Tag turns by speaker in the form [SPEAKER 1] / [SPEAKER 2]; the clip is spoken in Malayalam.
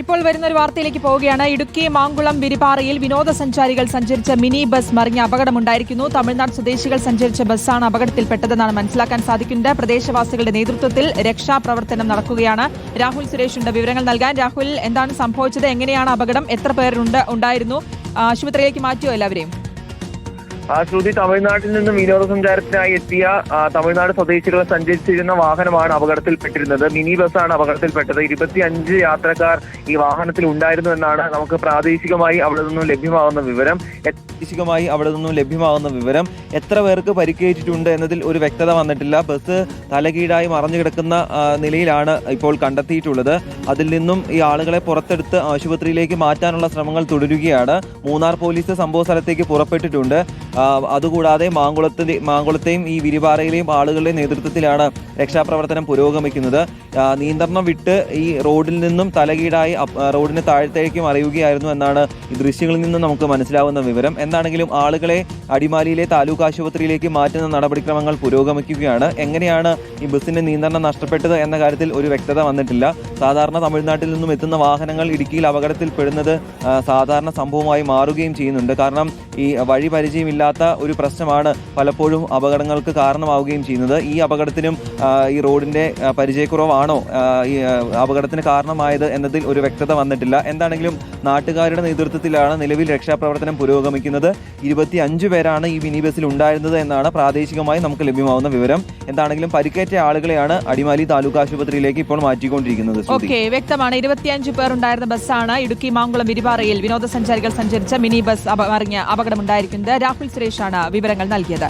[SPEAKER 1] ഇപ്പോൾ വരുന്ന ഒരു വാർത്തയിലേക്ക് പോവുകയാണ്. ഇടുക്കി മാങ്കുളം വിരിപാറയിൽ വിനോദസഞ്ചാരികൾ സഞ്ചരിച്ച മിനി ബസ് മറിഞ്ഞ അപകടമുണ്ടായിരിക്കുന്നു. തമിഴ്നാട് സ്വദേശികൾ സഞ്ചരിച്ച ബസ്സാണ് അപകടത്തിൽപ്പെട്ടതെന്നാണ് മനസ്സിലാക്കാൻ സാധിക്കുന്നത് പ്രദേശവാസികളുടെ നേതൃത്വത്തിൽ രക്ഷാപ്രവർത്തനം നടക്കുകയാണ്. രാഹുൽ സുരേഷിന്റെ വിവരങ്ങൾ നൽകാൻ രാഹുൽ എന്താണ് സംഭവിച്ചത്? എങ്ങനെയാണ് അപകടം? എത്ര പേരുണ്ട്? ഉണ്ടായിരുന്നു. ആശുപത്രിയിലേക്ക് മാറ്റിയോ എല്ലാവരെയും?
[SPEAKER 2] ശ്രുതി തമിഴ്നാട്ടിൽ നിന്ന് വിനോദസഞ്ചാരത്തിനായി എത്തിയ തമിഴ്നാട് സ്വദേശികൾ സഞ്ചരിച്ചിരുന്ന വാഹനമാണ് അപകടത്തിൽപ്പെട്ടിരുന്നത്. മിനി ബസ്സാണ് അപകടത്തിൽപ്പെട്ടത്. ഇരുപത്തിയഞ്ച് യാത്രക്കാർ ഈ വാഹനത്തിൽ ഉണ്ടായിരുന്നു എന്നാണ് നമുക്ക് പ്രാദേശികമായി അവിടെ നിന്നും ലഭ്യമാകുന്ന വിവരം. പ്രാദേശികമായി അവിടെ നിന്നും ലഭ്യമാകുന്ന വിവരം. എത്ര പേർക്ക് പരിക്കേറ്റിട്ടുണ്ട് എന്നതിൽ ഒരു വ്യക്തത വന്നിട്ടില്ല. ബസ് തലകീഴായി മറഞ്ഞു കിടക്കുന്ന നിലയിലാണ് ഇപ്പോൾ കണ്ടെത്തിയിട്ടുള്ളത്. അതിൽ നിന്നും ഈ ആളുകളെ പുറത്തെടുത്ത് ആശുപത്രിയിലേക്ക് മാറ്റാനുള്ള ശ്രമങ്ങൾ തുടരുകയാണ്. മൂന്നാർ പോലീസ് സംഭവ സ്ഥലത്തേക്ക് പുറപ്പെട്ടിട്ടുണ്ട്. അതുകൂടാതെ മാങ്കുളത്തിലെ മാങ്കുളത്തെയും ഈ വിരിപാറയിലെയും ആളുകളുടെ നേതൃത്വത്തിലാണ് രക്ഷാപ്രവർത്തനം പുരോഗമിക്കുന്നത്. നിയന്ത്രണം വിട്ട് ഈ റോഡിൽ നിന്നും തലകീടായി റോഡിന് താഴത്തേക്ക് മറിയുകയായിരുന്നു എന്നാണ് ഈ ദൃശ്യങ്ങളിൽ നിന്നും നമുക്ക് മനസ്സിലാവുന്ന വിവരം. എന്താണെങ്കിലും ആളുകളെ അടിമാലിയിലെ താലൂക്ക് ആശുപത്രിയിലേക്ക് മാറ്റുന്ന നടപടിക്രമങ്ങൾ പുരോഗമിക്കുകയാണ്. എങ്ങനെയാണ് ഈ ബസ്സിന്റെ നിയന്ത്രണം നഷ്ടപ്പെട്ടത് എന്ന കാര്യത്തിൽ ഒരു വ്യക്തത വന്നിട്ടില്ല. സാധാരണ തമിഴ്നാട്ടിൽ നിന്നും എത്തുന്ന വാഹനങ്ങൾ ഇടുക്കിയിൽ അപകടത്തിൽപ്പെടുന്നത് പെടുന്നത് സാധാരണ സംഭവമായി മാറുകയും ചെയ്യുന്നുണ്ട്. കാരണം ഈ വഴി പരിചയമില്ലാത്ത ഒരു പ്രശ്നമാണ് പലപ്പോഴും അപകടങ്ങൾക്ക് കാരണമാവുകയും ചെയ്യുന്നത്. ഈ അപകടത്തിനും ഈ റോഡിന്റെ ആ, പരിചയക്കുറവാണോ ഈ അപകടത്തിന് കാരണമായത് എന്നതിൽ ഒരു വ്യക്തത വന്നിട്ടില്ല. എന്താണെങ്കിലും നാട്ടുകാരുടെ നേതൃത്വത്തിലാണ് നിലവിൽ രക്ഷാപ്രവർത്തനം പുരോഗമിക്കുന്നത്. ഇരുപത്തി അഞ്ച് പേരാണ് ഈ മിനി ബസ്സിൽ ഉണ്ടായിരുന്നത് എന്നാണ് പ്രാദേശികമായി നമുക്ക് ലഭ്യമാവുന്ന വിവരം. എന്താണെങ്കിലും പരിക്കേറ്റ ആളുകളെയാണ് അടിമാലി താലൂക്ക് ആശുപത്രിയിലേക്ക് ഇപ്പോൾ മാറ്റിക്കൊണ്ടിരിക്കുന്നത്.
[SPEAKER 1] ഓക്കെ വ്യക്തമാണ്. ഇരുപത്തിയഞ്ച് പേർ ഉണ്ടായിരുന്ന ബസ്സാണ് ഇടുക്കി മാങ്കുളം വിരിപാറയിൽ വിനോദസഞ്ചാരികൾ സഞ്ചരിച്ച മിനി ബസ് അറിഞ്ഞ അപകടമുണ്ടായിരിക്കുന്നത്. രാഹുൽ സുരേഷാണ് വിവരങ്ങൾ നൽകിയത്.